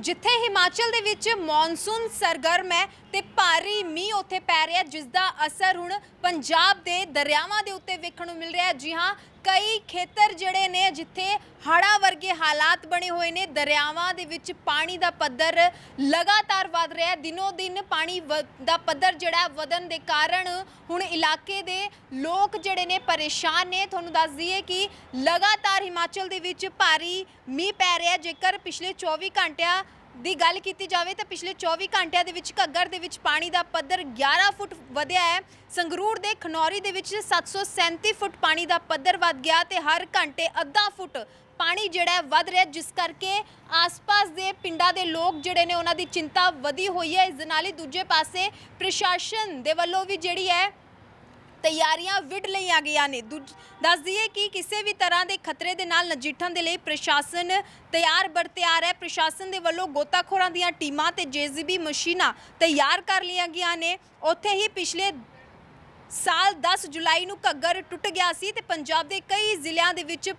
ਜਿੱਥੇ ਹਿਮਾਚਲ ਦੇ ਵਿੱਚ ਮੌਨਸੂਨ ਸਰਗਰਮ ਹੈ ਤੇ ਭਾਰੀ ਮੀਂਹ ਉੱਥੇ ਪੈ ਰਿਹਾ ਜਿਸ ਦਾ ਅਸਰ ਹੁਣ ਪੰਜਾਬ ਦੇ ਦਰਿਆਵਾਂ ਦੇ ਉੱਤੇ ਵੇਖਣ ਨੂੰ ਮਿਲ ਰਿਹਾ ਹੈ। ਜੀ ਹਾਂ ਕਈ ਖੇਤਰ ਜਿਹੜੇ ਨੇ ਜਿੱਥੇ ਹੜ੍ਹਾਂ ਵਰਗੇ ਹਾਲਾਤ ਬਣੇ ਹੋਏ ਨੇ, ਦਰਿਆਵਾਂ ਦੇ ਵਿੱਚ ਪਾਣੀ ਦਾ ਪੱਧਰ ਲਗਾਤਾਰ ਵਧ ਰਿਹਾ ਹੈ। ਦਿਨੋ ਦਿਨ ਪਾਣੀ ਵ- ਦਾ ਪੱਧਰ ਜਿਹੜਾ ਵਧਣ ਦੇ ਕਾਰਨ ਹੁਣ ਇਲਾਕੇ ਦੇ ਲੋਕ ਜਿਹੜੇ ਨੇ ਪਰੇਸ਼ਾਨ ਨੇ। ਤੁਹਾਨੂੰ ਦੱਸ ਦਈਏ ਕਿ ਲਗਾਤਾਰ ਹਿਮਾਚਲ ਦੇ ਵਿੱਚ ਭਾਰੀ ਮੀਂਹ ਪੈ ਰਿਹਾ ਜੇਕਰ ਪਿਛਲੇ 24 ਘੰਟਿਆਂ ਦੀ ਗੱਲ ਕੀਤੀ ਜਾਵੇ ਤਾਂ ਪਿਛਲੇ 24 ਘੰਟਿਆਂ ਦੇ ਵਿੱਚ ਘੱਗਰ ਦੇ ਵਿੱਚ ਪਾਣੀ ਦਾ ਪੱਧਰ 11 ਫੁੱਟ ਵਧਿਆ ਹੈ। ਸੰਗਰੂਰ ਦੇ ਖਨੌਰੀ ਦੇ ਵਿੱਚ 737 ਫੁੱਟ ਪਾਣੀ ਦਾ ਪੱਧਰ ਵੱਧ ਗਿਆ ਤੇ ਹਰ ਘੰਟੇ ਅੱਧਾ ਫੁੱਟ ਪਾਣੀ ਜਿਹੜਾ ਹੈ ਵੱਧ ਰਿਹਾ, ਜਿਸ ਕਰਕੇ ਆਸ-ਪਾਸ ਦੇ ਪਿੰਡਾਂ ਦੇ ਲੋਕ ਜਿਹੜੇ ਨੇ ਉਹਨਾਂ ਦੀ ਚਿੰਤਾ ਵਧੀ ਹੋਈ ਹੈ। ਇਸ ਦੇ ਨਾਲ ਹੀ ਦੂਜੇ ਪਾਸੇ ਪ੍ਰਸ਼ਾਸਨ ਦੇ ਵੱਲੋਂ ਵੀ ਜਿਹੜੀ ਹੈ ਤਿਆਰੀਆਂ ਵਿੱਢ ਲਈਆਂ ਗਈਆਂ ਨੇ। ਦੂਜ- ਦੱਸ ਦਈਏ ਕਿ ਕਿਸੇ ਵੀ ਤਰ੍ਹਾਂ ਦੇ ਖਤਰੇ ਦੇ ਨਾਲ ਨਜਿੱਠਣ ਦੇ ਲਈ ਪ੍ਰਸ਼ਾਸਨ ਤਿਆਰ ਬਰ ਤਿਆਰ ਹੈ। ਪ੍ਰਸ਼ਾਸਨ ਦੇ ਵੱਲੋਂ ਗੋਤਾਖੋਰਾਂ ਦੀਆਂ ਟੀਮਾਂ ਤੇ ਜੇਸੀਬੀ ਮਸ਼ੀਨਾਂ ਤਿਆਰ ਕਰ ਲਈਆਂ ਗਈਆਂ ਨੇ। ਉੱਥੇ ਹੀ ਪਿਛਲੇ ਸਾਲ 10 ਜੁਲਾਈ ਨੂੰ ਘੱਗਰ ਟੁੱਟ ਗਿਆ ਸੀ ਤੇ ਪੰਜਾਬ ਦੇ ਕਈ ਜ਼ਿਲ੍ਹਿਆਂ ਦੇ ਵਿੱਚ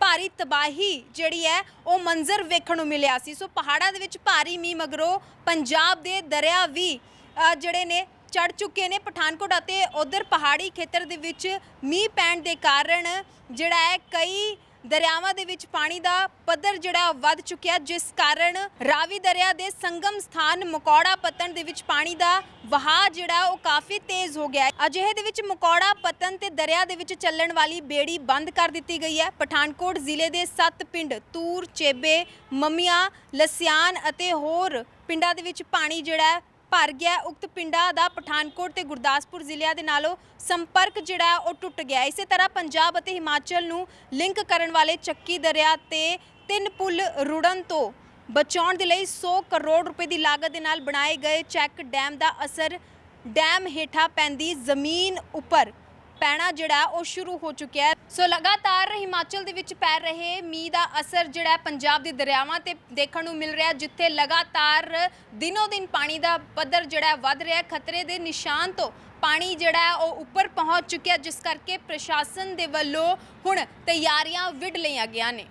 ਭਾਰੀ ਤਬਾਹੀ ਜਿਹੜੀ ਹੈ ਉਹ ਮੰਜ਼ਰ ਵੇਖਣ ਨੂੰ ਮਿਲਿਆ ਸੀ। ਸੋ ਪਹਾੜਾਂ ਦੇ ਵਿੱਚ ਭਾਰੀ ਮੀਂਹ ਮਗਰੋਂ ਪੰਜਾਬ ਦੇ ਦਰਿਆ ਵੀ ਅ, ਜਿਹੜੇ ਨੇ ਚੜ ਚੁੱਕੇ ਨੇ ਪਠਾਨਕੋਟ ਅਤੇ ਉਧਰ ਪਹਾੜੀ ਖੇਤਰ ਦੇ ਵਿੱਚ ਮੀਂਹ ਪੈਣ ਦੇ ਕਾਰਨ ਜਿਹੜਾ ਹੈ ਕਈ ਦਰਿਆਵਾਂ ਦੇ ਵਿੱਚ ਪਾਣੀ ਦਾ ਪੱਧਰ ਜਿਹੜਾ ਵੱਧ ਚੁੱਕਿਆ, ਜਿਸ ਕਾਰਨ ਰਾਵੀ ਦਰਿਆ ਦੇ ਸੰਗਮ ਸਥਾਨ ਮਕੌੜਾ ਪੱਤਣ ਦੇ ਵਿੱਚ ਪਾਣੀ ਦਾ ਵਹਾਅ ਜਿਹੜਾ ਉਹ ਕਾਫੀ ਤੇਜ਼ ਹੋ ਗਿਆ ਅਜਿਹੇ ਦੇ ਵਿੱਚ ਮਕੌੜਾ ਪਤਨ ਤੇ ਦਰਿਆ ਦੇ ਵਿੱਚ ਚੱਲਣ ਵਾਲੀ ਬੇੜੀ ਬੰਦ ਕਰ ਦਿੱਤੀ ਗਈ ਹੈ। ਪਠਾਨਕੋਟ ਜ਼ਿਲ੍ਹੇ ਦੇ 7 ਪਿੰਡ ਤੂਰ, ਚੇਬੇ, ਮਮੀਆਂ, ਲਸਿਆਨ ਅਤੇ ਹੋਰ ਪਿੰਡਾਂ ਦੇ ਵਿੱਚ ਪਾਣੀ ਜਿਹੜਾ ਭਰ ਗਿਆ। ਉਕਤ ਪਿੰਡਾਂ ਦਾ ਪਠਾਨਕੋਟ ਤੇ ਗੁਰਦਾਸਪੁਰ ਜ਼ਿਲ੍ਹਿਆਂ ਦੇ ਨਾਲੋਂ ਸੰਪਰਕ ਜਿਹੜਾ ਉਹ ਟੁੱਟ ਗਿਆ। ਇਸੇ ਤਰ੍ਹਾਂ ਪੰਜਾਬ ਅਤੇ ਹਿਮਾਚਲ ਨੂੰ ਲਿੰਕ ਕਰਨ ਵਾਲੇ ਚੱਕੀ ਦਰਿਆ ਤੇ ਤਿੰਨ ਪੁਲ ਰੁੜਨ ਤੋਂ ਬਚਾਉਣ ਦੇ ਲਈ 100 ਕਰੋੜ ਰੁਪਏ ਦੀ ਲਾਗਤ ਦੇ ਨਾਲ ਬਣਾਏ ਗਏ ਚੈੱਕ ਡੈਮ ਦਾ ਅਸਰ। ਡੈਮ ਹੇਠਾਂ ਪੈਂਦੀ ਜ਼ਮੀਨ ਉੱਪਰ। ਪੈਣਾ ਜਿਹੜਾ ਉਹ ਸ਼ੁਰੂ ਹੋ ਚੁੱਕਿਆ ਹੈ। ਸੋ ਲਗਾਤਾਰ ਹਿਮਾਚਲ ਦੇ ਵਿੱਚ ਪੈ ਰਹੇ ਮੀਂਹ ਦਾ ਅਸਰ ਜਿਹੜਾ ਪੰਜਾਬ ਦੇ ਦਰਿਆਵਾਂ ਤੇ ਦੇਖਣ ਨੂੰ ਮਿਲ ਰਿਹਾ ਜਿੱਥੇ ਲਗਾਤਾਰ ਦਿਨੋ ਦਿਨ ਪਾਣੀ ਦਾ ਪੱਧਰ ਜਿਹੜਾ ਵੱਧ ਰਿਹਾ ਖਤਰੇ ਦੇ ਨਿਸ਼ਾਨ ਤੋਂ ਪਾਣੀ ਜਿਹੜਾ ਉਹ ਉੱਪਰ ਪਹੁੰਚ ਚੁੱਕਿਆ ਜਿਸ ਕਰਕੇ ਪ੍ਰਸ਼ਾਸਨ ਦੇ ਵੱਲੋਂ ਹੁਣ ਤਿਆਰੀਆਂ ਵਿੱਢ ਲਈਆਂ ਗਈਆਂ ਨੇ।